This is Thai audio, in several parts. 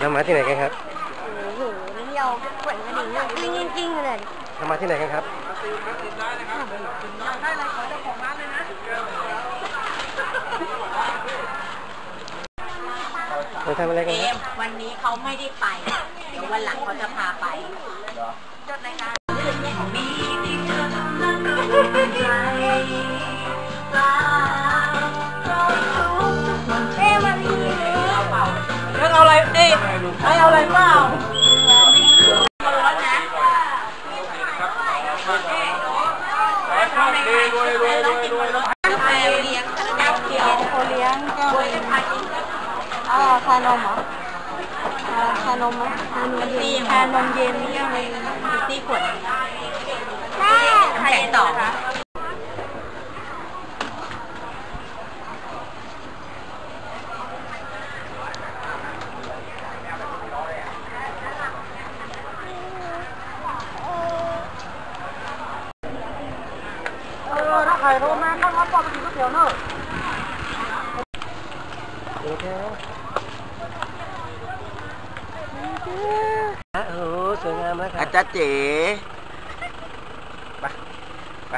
เรามาที่ไหนกันครับโอ้โหนี่เราขวนกระดิ่งจริงจริงเลยเรามาที่ไหนกันครับเราทำอะไรกันครับมวันนี้เขาไม่ได้ไป เดี๋ยววันหลังเขาจะพาไปจดรายการมีที่เธอทำนั้นเป็นใจเไรเอ้ยไม่เอาอะไรเปล่าร้อนนะกาแฟเลี้ยงเขียวโคเลี้ยงก็โดยพากินอ่าชานมเหรออ่าชานมไหมชานมเย็นชานมเย็นนี่ยังไงตีขวดแม่ใครต่อคะ เออถ้าใครโทรมาข้างวัดบอกไปกินก๋วยเตี๋ยวเนอะเดี๋ยวครับอะโอ้โหสวยงามแล้วครัอาบจารย์เจ๋ไปไป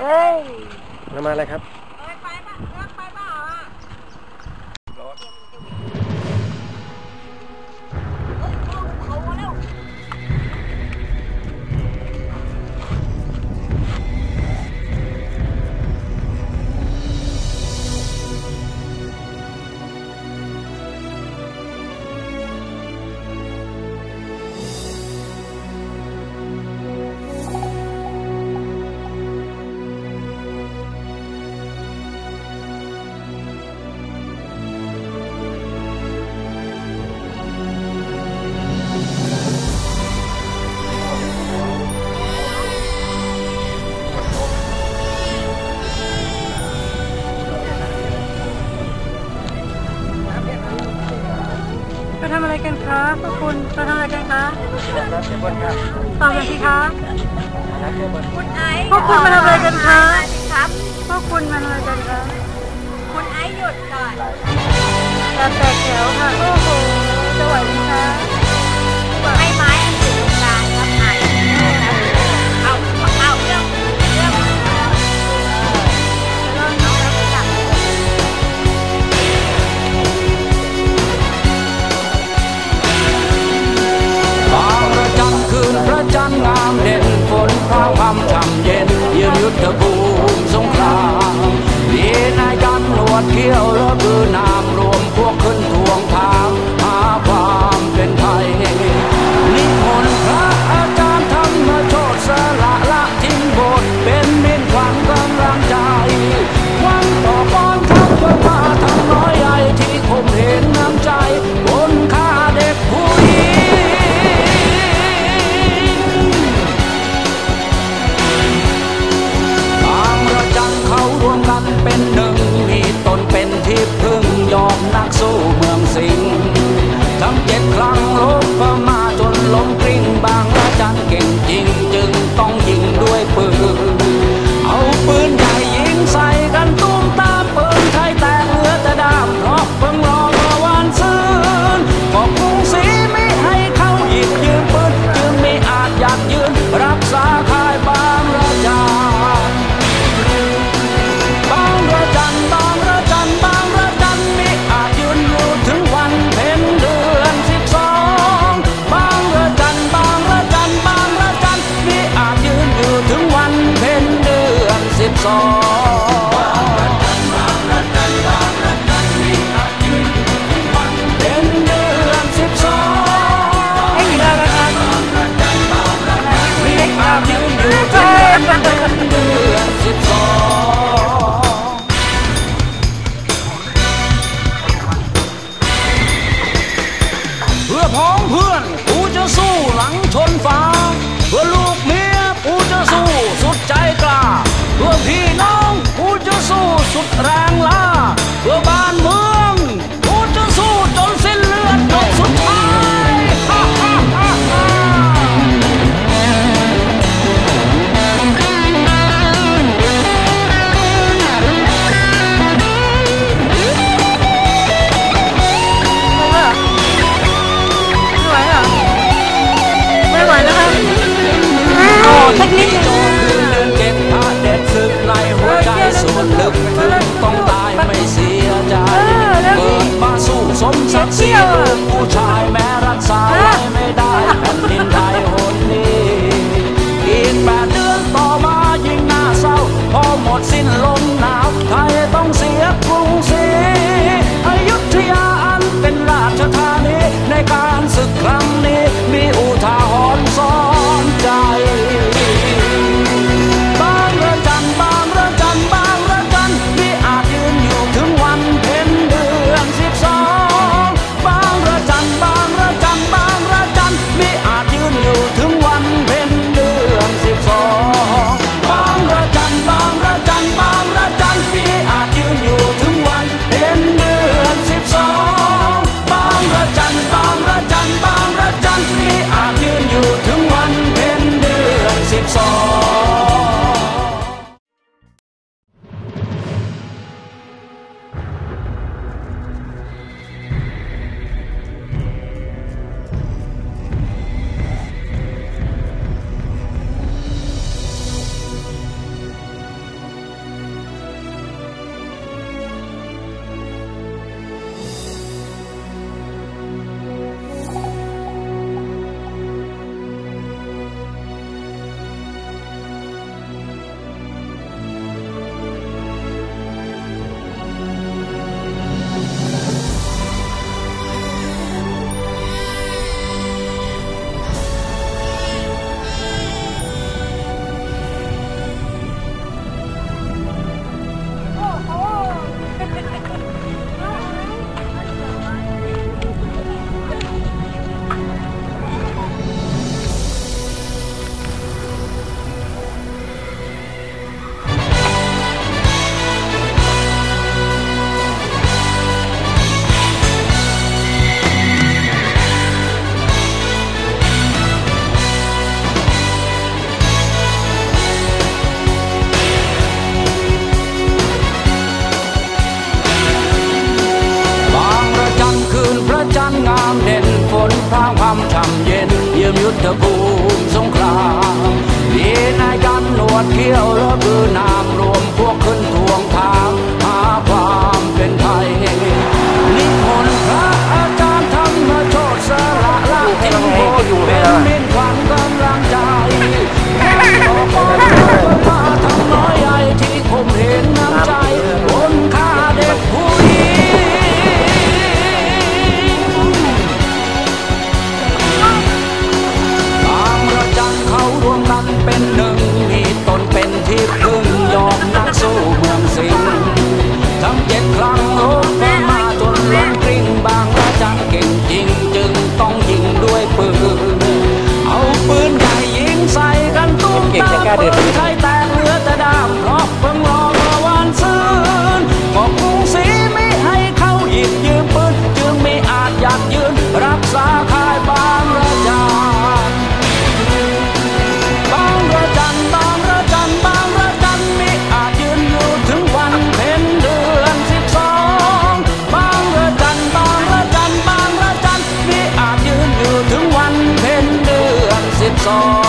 เฮ้ยเรามาอะไรครับ กันคะพวกคุณไปทำอะไรกันคะรับเจ้าบนครับตอบเลยสิคะรับเจ้าบนคุณไอซ์พวกคุณมาทำอะไรกันคะครับพวกคุณมาทำอะไรกันคะคุณไอซ์หยุดก่อนอย่าแตกแถวค่ะ โอ้โหจะไหวไหมคะ วดเที่ยวและบือนา พ้องเพื่อนกูจะสู้หลังชนฟ้า เพื่อลูกเมียกูจะสู้สุดใจกล้า เพื่อพี่น้องกูจะสู้สุดแรง full-time วัดเที่ยวแล้วบือนามรัว song.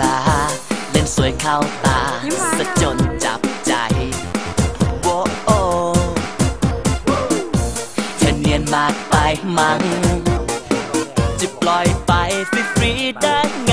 ลา เล่นสวยเข้าตาสะจนจับใจโวโอเธอเนียนมากไปมั้งจะปล่อยไปฟรีๆได้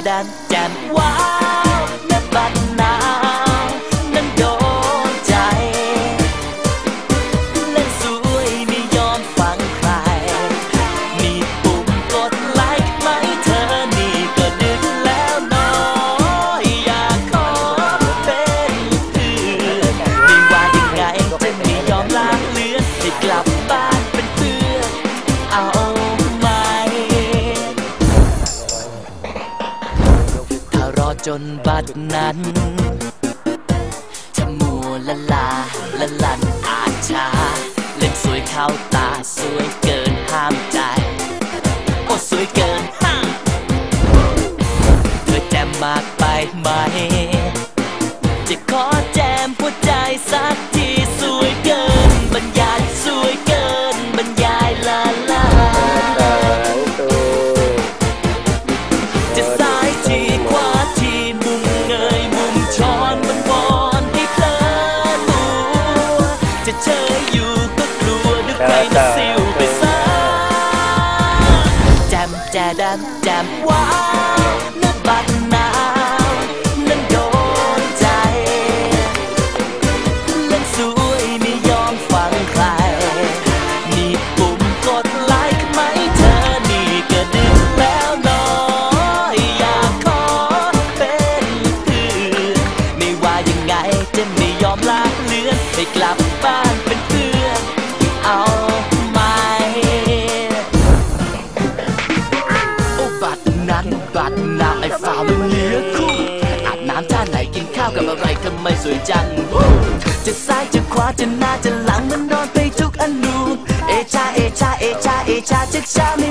keadaan ละลันอาชาเล่นสวยเข้าตาสวยเก Why? นามไอ้ฟ้ามันเหลือคู่อาบน้ำท่าไหนกินข้าวกับอะไรทำไมสวยจัง จะซ้ายจะขวาจะหน้าจะหลังมันนอนไปทุกอนูเอชาเอชาเอชาเอชาจัชาไม่